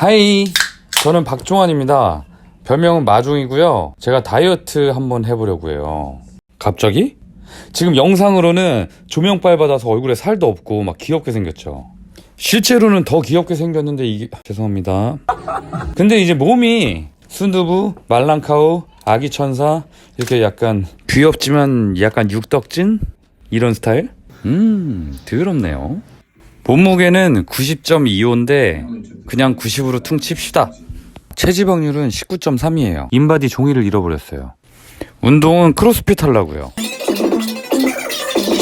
하이. 저는 박종환입니다. 별명은 마중이고요. 제가 다이어트 한번 해보려고 해요. 갑자기? 지금 영상으로는 조명빨 받아서 얼굴에 살도 없고 막 귀엽게 생겼죠. 실제로는 더 귀엽게 생겼는데 이게 죄송합니다. 근데 이제 몸이 순두부, 말랑카우, 아기천사 이렇게 약간 귀엽지만 약간 육덕진? 이런 스타일? 음 더럽네요 몸무게는 90.25인데 그냥 90으로 퉁 칩시다. 체지방률은 19.3이에요. 인바디 종이를 잃어버렸어요. 운동은 크로스핏 하려고요.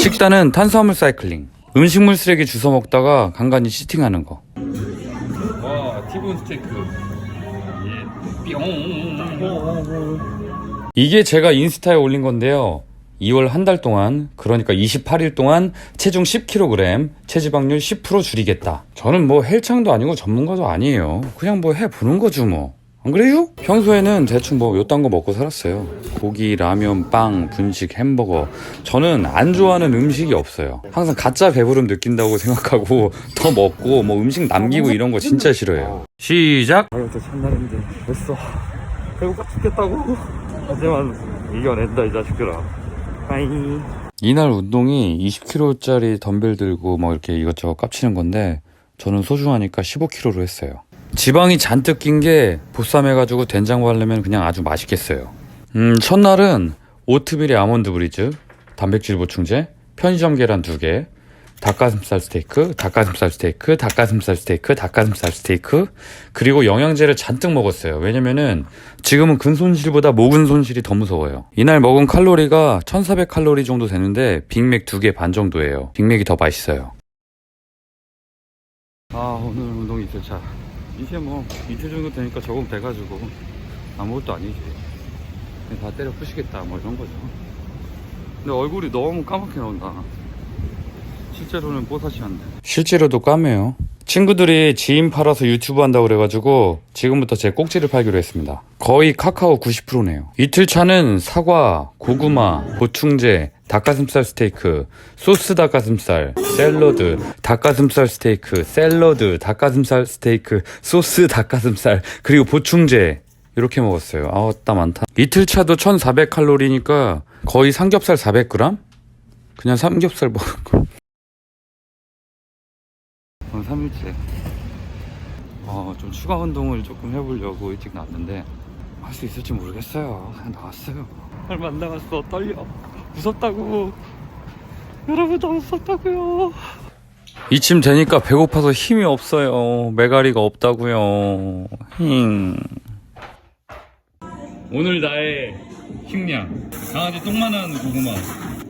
식단은 탄수화물 사이클링. 음식물 쓰레기 주워 먹다가 간간히 시팅하는 거. 와, 티본 스테이크. 예. 뿅. 이게 제가 인스타에 올린 건데요. 2월 한 달 동안, 그러니까 28일 동안 체중 10kg, 체지방률 10% 줄이겠다. 저는 뭐 헬창도 아니고 전문가도 아니에요. 그냥 뭐 해보는 거죠 뭐. 안 그래요? 평소에는 대충 뭐 요딴 거 먹고 살았어요. 고기, 라면, 빵, 분식, 햄버거. 저는 안 좋아하는 음식이 없어요. 항상 가짜 배부름 느낀다고 생각하고 더 먹고 뭐 음식 남기고 이런 거 진짜 싫어해요. 시작! 다이어트 첫날인데 벌써 배고파 죽겠다고 하지만 이겨낸다 이 자식들아 빠이 이날 운동이 20kg짜리 덤벨 들고 막 이렇게 이것저것 깝치는 건데 저는 소중하니까 15kg로 했어요. 지방이 잔뜩 낀 게 보쌈해가지고 된장 바르면 그냥 아주 맛있겠어요. 음, 첫날은 오트밀에 아몬드 브리즈, 단백질 보충제, 편의점 계란 2개, 닭가슴살 스테이크, 닭가슴살 스테이크, 닭가슴살 스테이크, 닭가슴살 스테이크, 그리고 영양제를 잔뜩 먹었어요. 왜냐면은 지금은 근손실보다 목은 손실이 더 무서워요. 이날 먹은 칼로리가 1400칼로리 정도 되는데 빅맥 2개 반 정도예요. 빅맥이 더 맛있어요. 아, 오늘 운동 이틀 차. 이제 뭐 이틀 정도 되니까 적응 돼가지고 아무것도 아니지. 그냥 다 때려 부시겠다 뭐 이런 거죠. 근데 얼굴이 너무 까맣게 나온다. 실제로는 뽀사시 한데. 실제로도 까매요. 친구들이 지인 팔아서 유튜브 한다고 그래가지고 지금부터 제 꼭지를 팔기로 했습니다. 거의 카카오 90%네요. 이틀 차는 사과, 고구마, 보충제, 닭가슴살 스테이크, 소스 닭가슴살, 샐러드, 닭가슴살 스테이크, 샐러드, 닭가슴살 스테이크, 소스 닭가슴살, 그리고 보충제 이렇게 먹었어요. 아따 많다. 이틀 차도 1,400칼로리니까 거의 삼겹살 400g? 그냥 삼겹살 먹을 거. 오늘 3일째. 어, 좀 추가 운동을 조금 해보려고 일찍 나왔는데 할 수 있을지 모르겠어요. 그냥 나왔어요. 얼마 안 남았어. 떨려. 무섭다고. 여러분 다 무섭다고요. 이쯤 되니까 배고파서 힘이 없어요. 메가리가 없다고요. 힝. 오늘 나의 식량 강아지 똥만한 고구마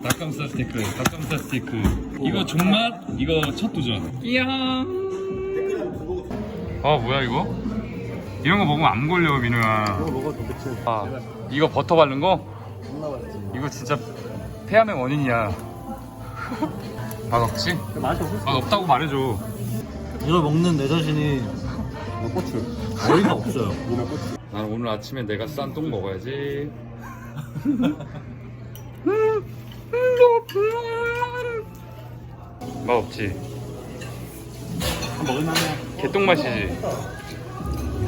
닭가슴살 스테이크 닭가슴살 스테이크 이거 존맛 이거 첫 도전. 끼양 아 뭐야 이거? 이런 거 먹으면 안 걸려 민우야. 이거 먹어도 그치 아 이거 버터 바른 거? 이거 진짜 폐암의 원인이야. 맛 없지? 맛이 없을 맛 없다고 말해줘. 이걸 먹는 내 자신이 고추 어이가 없어요. 난 오늘 아침에 내가 싼 똥 먹어야지 맛 없지? 먹을만해 개똥 맛이지?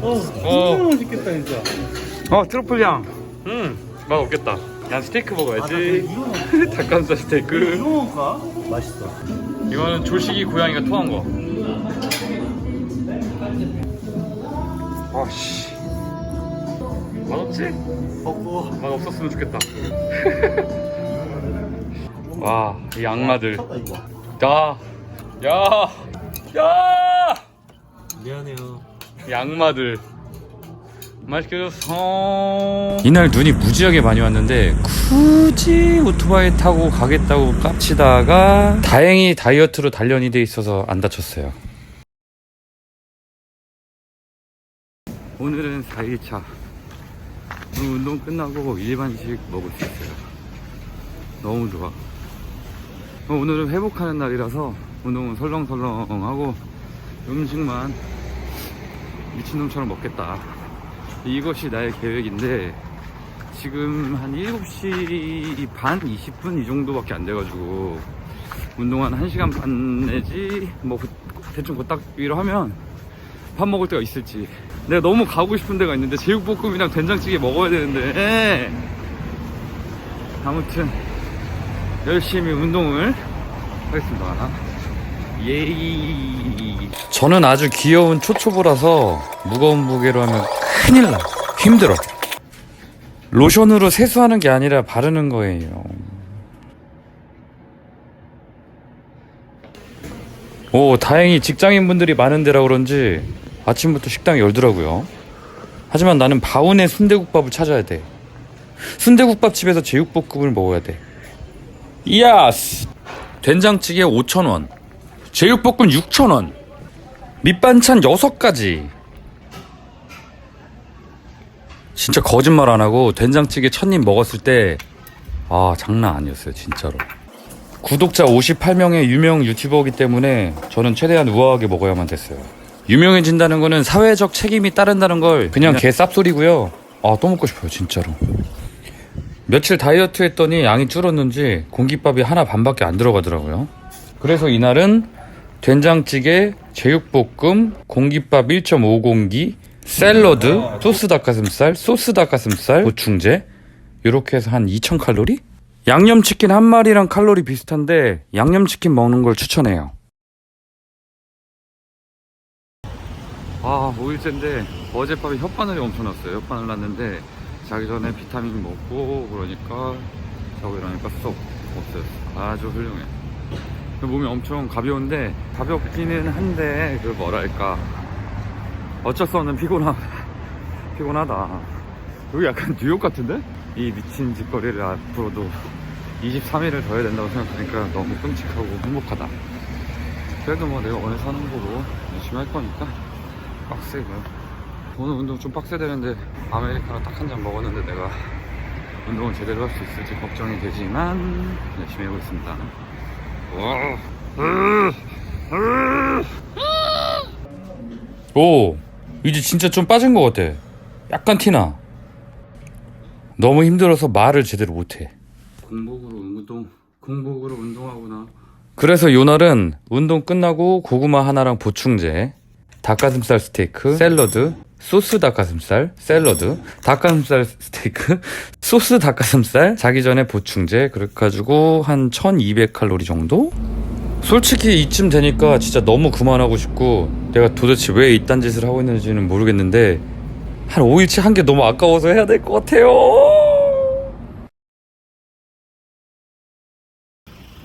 어 어. 진짜 맛있겠다 진짜 어 트러플 향. 음, 맛 없겠다. 난 스테이크 먹어야지. 이거 먹 닭가슴살 스테이크. 이거 먹을까? 맛있어 이거는 조식이 고양이가 토한 거. 아씨. 맛 없지? 먹고 맛 없었으면 좋겠다. 와, 이 악마들. 쳤다 이거 야, 야, 야! 미안해요 이 악마들. 맛있게 줬어. 이날 눈이 무지하게 많이 왔는데 굳이 오토바이 타고 가겠다고 깝치다가 다행히 다이어트로 단련이 돼 있어서 안 다쳤어요. 오늘은 4일차. 오늘 운동 끝나고 일반식 먹을 수 있어요. 너무 좋아. 어, 오늘은 회복하는 날이라서 운동은 설렁설렁하고 음식만 미친놈처럼 먹겠다. 이것이 나의 계획인데 지금 한 7시 반 20분 이 정도밖에 안 돼가지고 운동 한 1시간 반 내지 뭐 그- 대충 그딱 위로 하면 밥 먹을 데가 있을지 내가 너무 가고 싶은 데가 있는데 제육볶음이랑 된장찌개 먹어야 되는데 에. 아무튼 열심히 운동을 하겠습니다. 예이 저는 아주 귀여운 초초보라서 무거운 무게로 하면 큰일 나 힘들어. 로션으로 세수하는 게 아니라 바르는 거예요. 오 다행히 직장인분들이 많은 데라 그런지 아침부터 식당이 열더라고요. 하지만 나는 바운의 순대국밥을 찾아야 돼. 순대국밥 집에서 제육볶음을 먹어야 돼 야스 된장찌개 5,000원 제육볶음 6,000원 밑반찬 6가지 진짜 거짓말 안 하고 된장찌개 첫입 먹었을 때 아 장난 아니었어요 진짜로 구독자 58명의 유명 유튜버이기 때문에 저는 최대한 우아하게 먹어야만 됐어요. 유명해진다는 거는 사회적 책임이 따른다는 걸 그냥 개 쌉소리고요. 아, 또 먹고 싶어요, 진짜로. 며칠 다이어트 했더니 양이 줄었는지 공깃밥이 하나 반밖에 안 들어가더라고요. 그래서 이날은 된장찌개, 제육볶음, 공깃밥 1.5공기, 샐러드, 소스 닭가슴살, 소스 닭가슴살, 보충제 이렇게 해서 한 2000칼로리? 양념치킨 한 마리랑 칼로리 비슷한데 양념치킨 먹는 걸 추천해요. 아, 5일째인데 어젯밤에 혓바늘이 엄청 났어요. 혓바늘 났는데 자기 전에 비타민 먹고 그러니까 자고 이러니까 쏙 없어졌어. 아주 훌륭해. 그 몸이 엄청 가벼운데 가볍기는 한데 그 뭐랄까 어쩔 수 없는 피곤함 피곤하다. 여기 약간 뉴욕 같은데? 이 미친 짓거리를 앞으로도 23일을 더 해야 된다고 생각하니까 너무 끔찍하고 행복하다. 그래도 뭐 내가 원해서 하는 거고 열심히 할 거니까 빡세고. 오늘 운동 좀 빡세되는데 아메리카노 딱 한 잔 먹었는데 내가 운동을 제대로 할 수 있을지 걱정이 되지만 열심히 해보겠습니다. 와. 오, 이제 진짜 좀 빠진 것 같아. 약간 티나. 너무 힘들어서 말을 제대로 못해. 공복으로 운동, 공복으로 운동하구나. 그래서 요날은 운동 끝나고 고구마 하나랑 보충제, 닭가슴살 스테이크, 샐러드, 소스 닭가슴살, 샐러드, 닭가슴살 스테이크, 소스 닭가슴살, 자기 전에 보충제, 그래가지고 한 1200칼로리 정도? 솔직히 이쯤 되니까 진짜 너무 그만하고 싶고 내가 도대체 왜 이딴 짓을 하고 있는지는 모르겠는데 한 5일치 한 게 너무 아까워서 해야 될 것 같아요.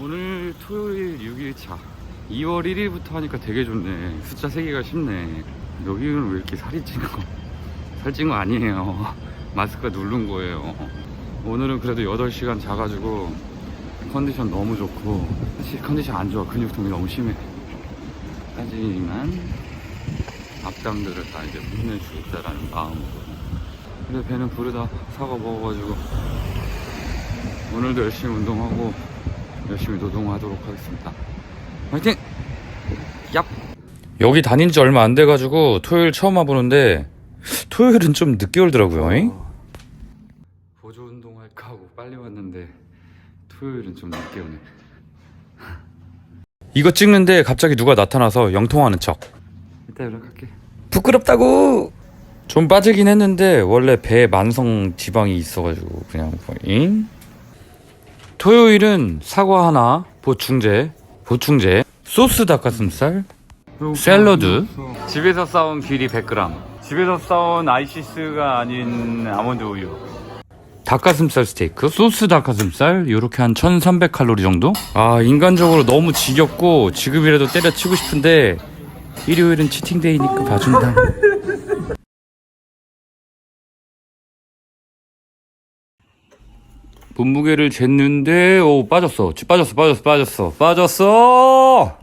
오늘 토요일 6일차 2월 1일부터 하니까 되게 좋네 숫자 세기가 쉽네 여기는 왜 이렇게 살이 찐 거? 살찐 거 아니에요 마스크가 누른 거예요 오늘은 그래도 8시간 자가지고 컨디션 너무 좋고 사실 컨디션 안 좋아 근육통이 너무 심해 하지만 앞담들을 다 이제 혼내주겠다라는 마음으로 근데 배는 부르다 사과 먹어가지고 오늘도 열심히 운동하고 열심히 노동하도록 하겠습니다. 화이팅! 얍! 여기 다닌 지 얼마 안 돼가지고 토요일 처음 와보는데 토요일은 좀 늦게 오더라고요. 잉? 보조 운동할까 하고 빨리 왔는데 토요일은 좀 늦게 오네. 이거 찍는데 갑자기 누가 나타나서 영통하는 척. 이따 연락할게. 부끄럽다고! 좀 빠지긴 했는데 원래 배에 만성 지방이 있어가지고 그냥 잉? 토요일은 사과 하나, 보충제, 보충제, 소스 닭가슴살, 샐러드. 집에서 싸온 귀리 100g. 집에서 싸온 아이시스가 아닌 아몬드 우유. 닭가슴살 스테이크, 소스 닭가슴살, 요렇게 한 1300칼로리 정도? 아, 인간적으로 너무 지겹고 지금이라도 때려치고 싶은데 일요일은 치팅데이니까 봐준다. 몸무게를 쟀는데 오 빠졌어 빠졌어 빠졌어 빠졌어 빠졌어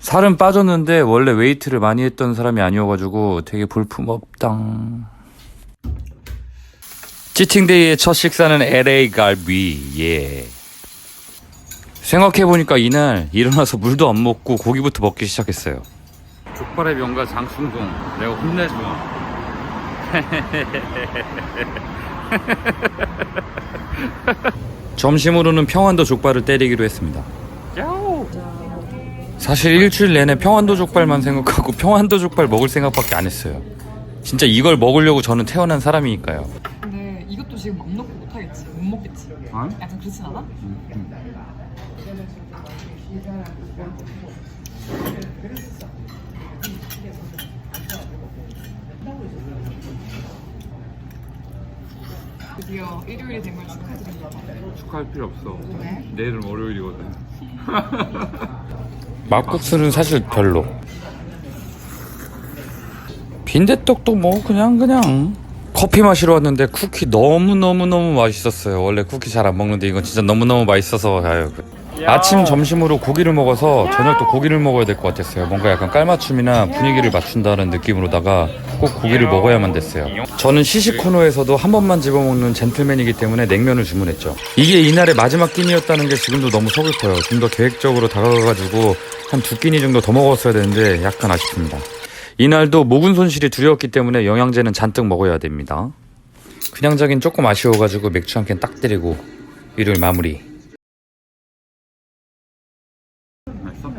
살은 빠졌는데 원래 웨이트를 많이 했던 사람이 아니어가지고 되게 볼품없당. 치팅데이의 첫 식사는 LA 갈비. 예. 생각해보니까 이날 일어나서 물도 안 먹고 고기부터 먹기 시작했어요. 족발의 명가 장충동. 내가 혼내줘. 점심으로는 평안도 족발을 때리기로 했습니다. 사실 일주일 내내 평안도 족발만 생각하고 평안도 족발 먹을 생각밖에 안 했어요. 진짜 이걸 먹으려고 저는 태어난 사람이니까요. 근데 이것도 지금 맘 놓고 못하겠지. 못 먹겠지. 아? 약간 그렇진 않아? 드디어 일요일이 된 걸 축하드립니다. 축하할 필요 없어. 왜? 내일은 월요일이거든. 막국수는 사실 별로. 빈대떡도 뭐 그냥 그냥. 커피 마시러 왔는데 쿠키 너무 너무 너무 맛있었어요. 원래 쿠키 잘 안 먹는데 이건 진짜 너무 너무 맛있어서 아유. 아침 점심으로 고기를 먹어서 저녁도 고기를 먹어야 될 것 같았어요. 뭔가 약간 깔맞춤이나 분위기를 맞춘다는 느낌으로다가 꼭 고기를 먹어야만 됐어요. 저는 시식 코너에서도 한 번만 집어먹는 젠틀맨이기 때문에 냉면을 주문했죠. 이게 이날의 마지막 끼니였다는 게 지금도 너무 서글퍼요. 좀 더 계획적으로 다가가가지고 한 두 끼니 정도 더 먹었어야 되는데 약간 아쉽습니다. 이날도 목은 손실이 두려웠기 때문에 영양제는 잔뜩 먹어야 됩니다. 그냥 자긴 조금 아쉬워가지고 맥주 한 캔 딱 때리고 일요일 마무리.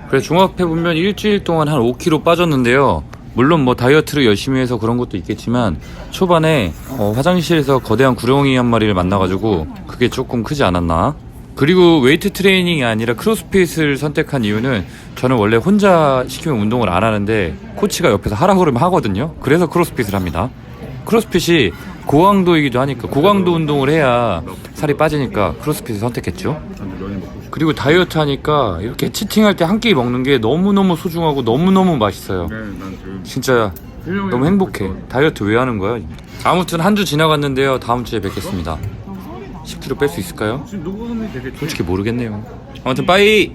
그래 종합해 보면 일주일 동안 한 5kg 빠졌는데요. 물론 뭐 다이어트를 열심히 해서 그런 것도 있겠지만 초반에 어, 화장실에서 거대한 구렁이 한 마리를 만나가지고 그게 조금 크지 않았나. 그리고 웨이트 트레이닝이 아니라 크로스핏을 선택한 이유는 저는 원래 혼자 시키면 운동을 안 하는데 코치가 옆에서 하라 그러면 하거든요. 그래서 크로스핏을 합니다. 크로스핏이 고강도이기도 하니까 고강도 운동을 해야 살이 빠지니까 크로스핏을 선택했죠. 그리고 다이어트 하니까 이렇게 치팅할 때 한 끼 먹는 게 너무너무 소중하고 너무너무 맛있어요. 진짜 너무 행복해. 다이어트 왜 하는 거야? 아무튼 한 주 지나갔는데요. 다음 주에 뵙겠습니다. 10kg 뺄 수 있을까요? 지금 녹음이 되게 솔직히 모르겠네요. 아무튼 빠이!